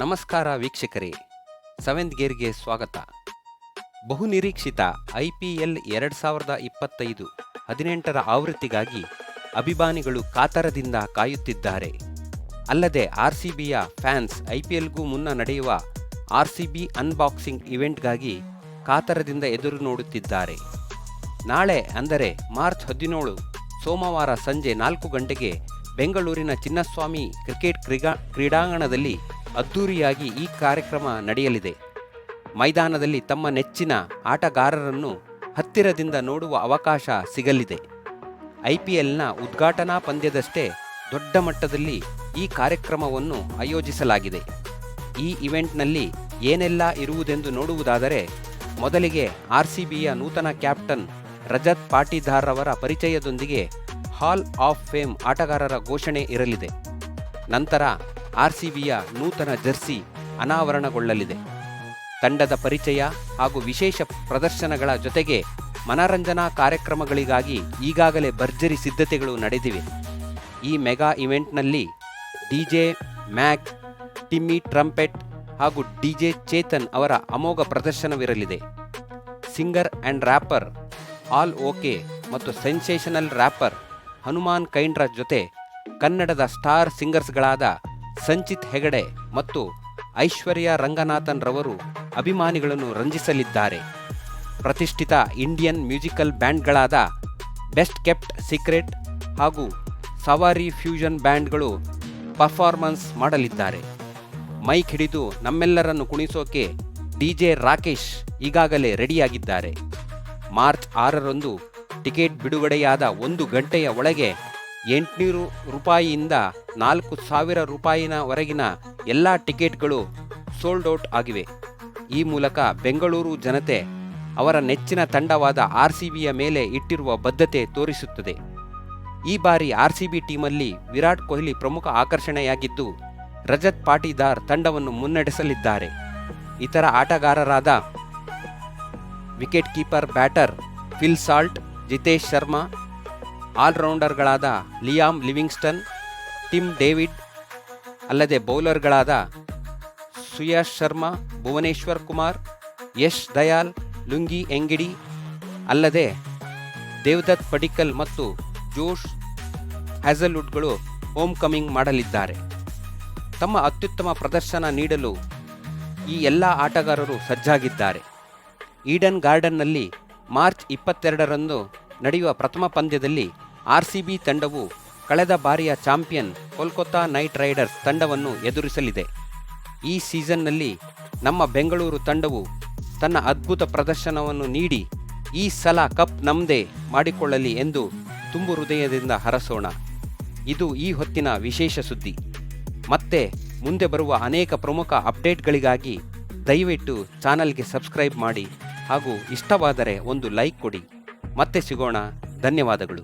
ನಮಸ್ಕಾರ ವೀಕ್ಷಕರೇ. ಸೆವೆಂತ್ ಗೇರ್ಗೆ ಸ್ವಾಗತ. ಬಹುನಿರೀಕ್ಷಿತ ಐ ಪಿ ಎಲ್ ಎರಡು ಸಾವಿರದ ಇಪ್ಪತ್ತೈದು ಹದಿನೆಂಟರ ಆವೃತ್ತಿಗಾಗಿ ಅಭಿಮಾನಿಗಳು ಕಾತರದಿಂದ ಕಾಯುತ್ತಿದ್ದಾರೆ. ಅಲ್ಲದೆ ಆರ್ ಸಿ ಬಿಯ ಫ್ಯಾನ್ಸ್ ಐ ಪಿ ಎಲ್ಗೂ ಮುನ್ನ ನಡೆಯುವ ಆರ್ ಸಿ ಬಿ ಅನ್ಬಾಕ್ಸಿಂಗ್ ಇವೆಂಟ್ಗಾಗಿ ಕಾತರದಿಂದ ಎದುರು ನೋಡುತ್ತಿದ್ದಾರೆ. ನಾಳೆ ಅಂದರೆ ಮಾರ್ಚ್ ಹದಿನೇಳು, ಸೋಮವಾರ ಸಂಜೆ ನಾಲ್ಕು ಗಂಟೆಗೆ ಬೆಂಗಳೂರಿನ ಚಿನ್ನಸ್ವಾಮಿ ಕ್ರಿಕೆಟ್ ಕ್ರೀಡಾ ಕ್ರೀಡಾಂಗಣದಲ್ಲಿ ಅದ್ದೂರಿಯಾಗಿ ಈ ಕಾರ್ಯಕ್ರಮ ನಡೆಯಲಿದೆ. ಮೈದಾನದಲ್ಲಿ ತಮ್ಮ ನೆಚ್ಚಿನ ಆಟಗಾರರನ್ನು ಹತ್ತಿರದಿಂದ ನೋಡುವ ಅವಕಾಶ ಸಿಗಲಿದೆ. ಐಪಿಎಲ್ನ ಉದ್ಘಾಟನಾ ಪಂದ್ಯದಷ್ಟೇ ದೊಡ್ಡ ಮಟ್ಟದಲ್ಲಿ ಈ ಕಾರ್ಯಕ್ರಮವನ್ನು ಆಯೋಜಿಸಲಾಗಿದೆ. ಈ ಇವೆಂಟ್ನಲ್ಲಿ ಏನೆಲ್ಲ ಇರುವುದೆಂದು ನೋಡುವುದಾದರೆ, ಮೊದಲಿಗೆ ಆರ್ ಸಿ ಬಿಯ ನೂತನ ಕ್ಯಾಪ್ಟನ್ ರಜತ್ ಪಾಟೀದಾರ್ರವರ ಪರಿಚಯದೊಂದಿಗೆ ಹಾಲ್ ಆಫ್ ಫೇಮ್ ಆಟಗಾರರ ಘೋಷಣೆ ಇರಲಿದೆ. ನಂತರ ಆರ್ ಸಿ ಬಿಯ ನೂತನ ಜರ್ಸಿ ಅನಾವರಣಗೊಳ್ಳಲಿದೆ. ತಂಡದ ಪರಿಚಯ ಹಾಗೂ ವಿಶೇಷ ಪ್ರದರ್ಶನಗಳ ಜೊತೆಗೆ ಮನರಂಜನಾ ಕಾರ್ಯಕ್ರಮಗಳಿಗಾಗಿ ಈಗಾಗಲೇ ಭರ್ಜರಿ ಸಿದ್ಧತೆಗಳು ನಡೆದಿವೆ. ಈ ಮೆಗಾ ಇವೆಂಟ್ನಲ್ಲಿ ಡಿಜೆ ಮ್ಯಾಕ್, ಟಿಮ್ಮಿ ಟ್ರಂಪೆಟ್ ಹಾಗೂ ಡಿಜೆ ಚೇತನ್ ಅವರ ಅಮೋಘ ಪ್ರದರ್ಶನವಿರಲಿದೆ. Singer and rapper All OK ಮತ್ತು ಸೆನ್ಸೇಷನಲ್ ರ್ಯಾಪರ್ ಹನುಮಾನ್ ಕೈಂಡ್ರ ಜೊತೆ ಕನ್ನಡದ ಸ್ಟಾರ್ ಸಿಂಗರ್ಸ್ಗಳಾದ ಸಂಚಿತ್ ಹೆಗಡೆ ಮತ್ತು ಐಶ್ವರ್ಯ ರಂಗನಾಥನ್ ರವರು ಅಭಿಮಾನಿಗಳನ್ನು ರಂಜಿಸಲಿದ್ದಾರೆ. ಪ್ರತಿಷ್ಠಿತ ಇಂಡಿಯನ್ ಮ್ಯೂಸಿಕಲ್ ಬ್ಯಾಂಡ್ಗಳಾದ ಬೆಸ್ಟ್ ಕೆಪ್ಟ್ ಸೀಕ್ರೆಟ್ ಹಾಗೂ ಸವಾರಿ ಫ್ಯೂಷನ್ ಬ್ಯಾಂಡ್ಗಳು ಪರ್ಫಾರ್ಮೆನ್ಸ್ ಮಾಡಲಿದ್ದಾರೆ. ಮೈಕ್ ಹಿಡಿದು ನಮ್ಮೆಲ್ಲರನ್ನು ಕುಣಿಸೋಕೆ ಡಿಜೆ ರಾಕೇಶ್ ಈಗಾಗಲೇ ರೆಡಿಯಾಗಿದ್ದಾರೆ. ಮಾರ್ಚ್ ಆರರಂದು ಟಿಕೆಟ್ ಬಿಡುಗಡೆಯಾದ ಒಂದು ಗಂಟೆಯ ಒಳಗೆ ಎಂಟುನೂರು ರೂಪಾಯಿಯಿಂದ ನಾಲ್ಕು ಸಾವಿರ ರೂಪಾಯಿನವರೆಗಿನ ಎಲ್ಲ ಟಿಕೆಟ್ಗಳು ಸೋಲ್ಡ್ ಔಟ್ ಆಗಿವೆ. ಈ ಮೂಲಕ ಬೆಂಗಳೂರು ಜನತೆ ಅವರ ನೆಚ್ಚಿನ ತಂಡವಾದ ಆರ್ ಸಿ ಬಿಯ ಮೇಲೆ ಇಟ್ಟಿರುವ ಬದ್ಧತೆ ತೋರಿಸುತ್ತದೆ. ಈ ಬಾರಿ ಆರ್ ಸಿ ಬಿ ಟೀಮಲ್ಲಿ ವಿರಾಟ್ ಕೊಹ್ಲಿ ಪ್ರಮುಖ ಆಕರ್ಷಣೆಯಾಗಿದ್ದು, ರಜತ್ ಪಾಟೀದಾರ್ ತಂಡವನ್ನು ಮುನ್ನಡೆಸಲಿದ್ದಾರೆ. ಇತರ ಆಟಗಾರರಾದ wicket keeper batter Phil Salt, Jitesh Sharma ಆಲ್ರೌಂಡರ್ಗಳಾದ Liam Livingstone, Tim David, ಅಲ್ಲದೆ ಬೌಲರ್ಗಳಾದ ಸುಯಾಶ್ ಶರ್ಮಾ, ಭುವನೇಶ್ವರ್ ಕುಮಾರ್, ಯಶ್ ದಯಾಲ್, ಲುಂಗಿ ಎಂಗಿಡಿ ಅಲ್ಲದೆ ದೇವದತ್ ಪಡಿಕಲ್ ಮತ್ತು ಜೋಶ್ ಹ್ಯಾಸಲ್ವುಡ್ಗಳು ಹೋಮ್ ಕಮಿಂಗ್ ಮಾಡಲಿದ್ದಾರೆ. ತಮ್ಮ ಅತ್ಯುತ್ತಮ ಪ್ರದರ್ಶನ ನೀಡಲು ಈ ಎಲ್ಲ ಆಟಗಾರರು ಸಜ್ಜಾಗಿದ್ದಾರೆ. ಈಡನ್ ಗಾರ್ಡನ್ನಲ್ಲಿ ಮಾರ್ಚ್ ಇಪ್ಪತ್ತೆರಡರಂದು ನಡೆಯುವ ಪ್ರಥಮ ಪಂದ್ಯದಲ್ಲಿ ಆರ್ ಸಿ ಬಿ ತಂಡವು ಕಳೆದ ಬಾರಿಯ ಚಾಂಪಿಯನ್ ಕೋಲ್ಕತ್ತಾ ನೈಟ್ ರೈಡರ್ಸ್ ತಂಡವನ್ನು ಎದುರಿಸಲಿದೆ. ಈ ಸೀಸನ್ನಲ್ಲಿ ನಮ್ಮ ಬೆಂಗಳೂರು ತಂಡವು ತನ್ನ ಅದ್ಭುತ ಪ್ರದರ್ಶನವನ್ನು ನೀಡಿ ಈ ಸಲ ಕಪ್ ನಮ್ಮದೇ ಮಾಡಿಕೊಳ್ಳಲಿ ಎಂದು ತುಂಬು ಹೃದಯದಿಂದ ಹರಸೋಣ. ಇದು ಈ ಹೊತ್ತಿನ ವಿಶೇಷ ಸುದ್ದಿ. ಮತ್ತೆ ಮುಂದೆ ಬರುವ ಅನೇಕ ಪ್ರಮುಖ ಅಪ್ಡೇಟ್ಗಳಿಗಾಗಿ ದಯವಿಟ್ಟು ಚಾನಲ್ಗೆ ಸಬ್ಸ್ಕ್ರೈಬ್ ಮಾಡಿ ಹಾಗೂ ಇಷ್ಟವಾದರೆ ಒಂದು ಲೈಕ್ ಕೊಡಿ. ಮತ್ತೆ ಸಿಗೋಣ. ಧನ್ಯವಾದಗಳು.